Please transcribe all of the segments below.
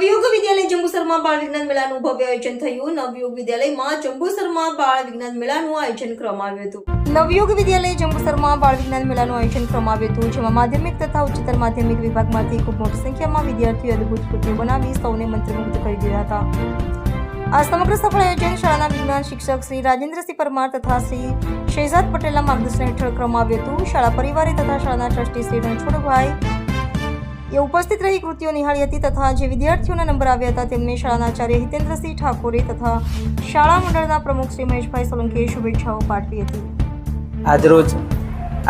નવયુગ વિદ્યાલય જંબુસરમાં બાળ વિજ્ઞાન મેળાનું ભવ્ય આયોજન થયું. નવયુગ વિદ્યાલયમાં જંબુસરમાં બાળ વિજ્ઞાન મેળાનું આયોજન કરવામાં આવ્યું હતું. નવયુગ વિદ્યાલય જંબુસરમાં બાળ વિજ્ઞાન મેળાનું આયોજન કરવામાં આવ્યું હતું, જેમાં માધ્યમિક તથા ઉચ્ચતર માધ્યમિક વિભાગમાંથી ખૂબ મોટી સંખ્યામાં વિદ્યાર્થીઓ અદભુત કૃતિઓ બનાવી સૌને મંત્રમુગ્ધ કરી દીધા હતા. આ સમગ્ર સફળ આયોજન શાળાના વિજ્ઞાન શિક્ષક શ્રી રાજેન્દ્રસિંહ પરમાર તથા શ્રી શહેજાદ પટેલના માર્ગદર્શન હેઠળ કરવામાં આવ્યું હતું. શાળા પરિવારે તથા શાળાના ટ્રસ્ટી શ્રી રણછોડભાઈ એ ઉપસ્થિત રહી કૃતિઓ નિહાળી હતી તથા જે વિદ્યાર્થીઓના નંબર આવ્યા હતા તેમને શાળાના આચાર્ય હિતેન્દ્રસિંહ ઠાકોરે તથા શાળા મંડળના પ્રમુખ શ્રી મહેશભાઈ સોલંકીએ શુભેચ્છાઓ પાઠવી હતી. આજરોજ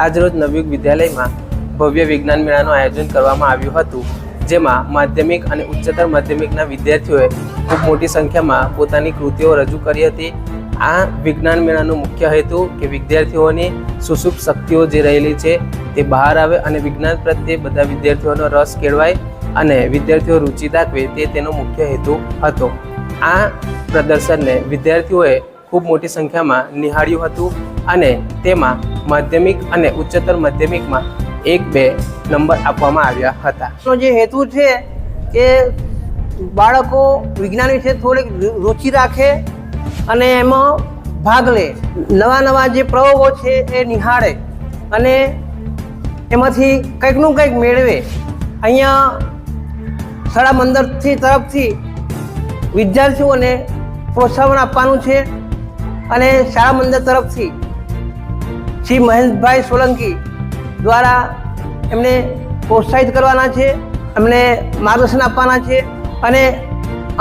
આજરોજ નવયુગ વિદ્યાલયમાં ભવ્ય વિજ્ઞાન મેળાનું આયોજન કરવામાં આવ્યું હતું, જેમાં માધ્યમિક અને ઉચ્ચતર માધ્યમિકના વિદ્યાર્થીઓએ ખૂબ મોટી સંખ્યામાં પોતાની કૃતિઓ રજૂ કરી હતી. આ વિજ્ઞાન મેળાનો મુખ્ય હેતુ કે વિદ્યાર્થીઓની સુસુપ શક્તિઓ જે રહેલી છે તે બહાર આવે અને વિજ્ઞાન પ્રત્યે બધા વિદ્યાર્થીઓનો રસ કેળવાય અને વિદ્યાર્થીઓ રુચિ દાખવે તે તેનો મુખ્ય હેતુ હતો. આ પ્રદર્શનને વિદ્યાર્થીઓએ ખૂબ મોટી સંખ્યામાં નિહાળ્યું હતું અને તેમાં માધ્યમિક અને ઉચ્ચતર માધ્યમિકમાં એક બે નંબર આપવામાં આવ્યા હતા. તો જે હેતુ છે કે બાળકો વિજ્ઞાન વિશે થોડીક રુચિ રાખે અને એમાં ભાગ લે. નવા નવા જે પ્રયોગો છે એ નિહાળે અને એમાંથી કંઈકનું કંઈક મેળવે. અહીંયા શાળા મંદિરથી તરફથી વિદ્યાર્થીઓને પ્રોત્સાહન આપવાનું છે અને શાળા મંદિર તરફથી શ્રી મહેશભાઈ સોલંકી દ્વારા એમને પ્રોત્સાહિત કરવાના છે, એમને માર્ગદર્શન આપવાના છે અને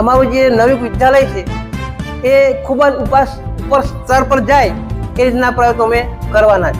અમારું જે નવી વિદ્યાલય છે એ ખૂબ જ ઉપાસ, ઉપર સ્તર પર જાય એ રીતના પ્રયત્નો અમે કરવાના છે.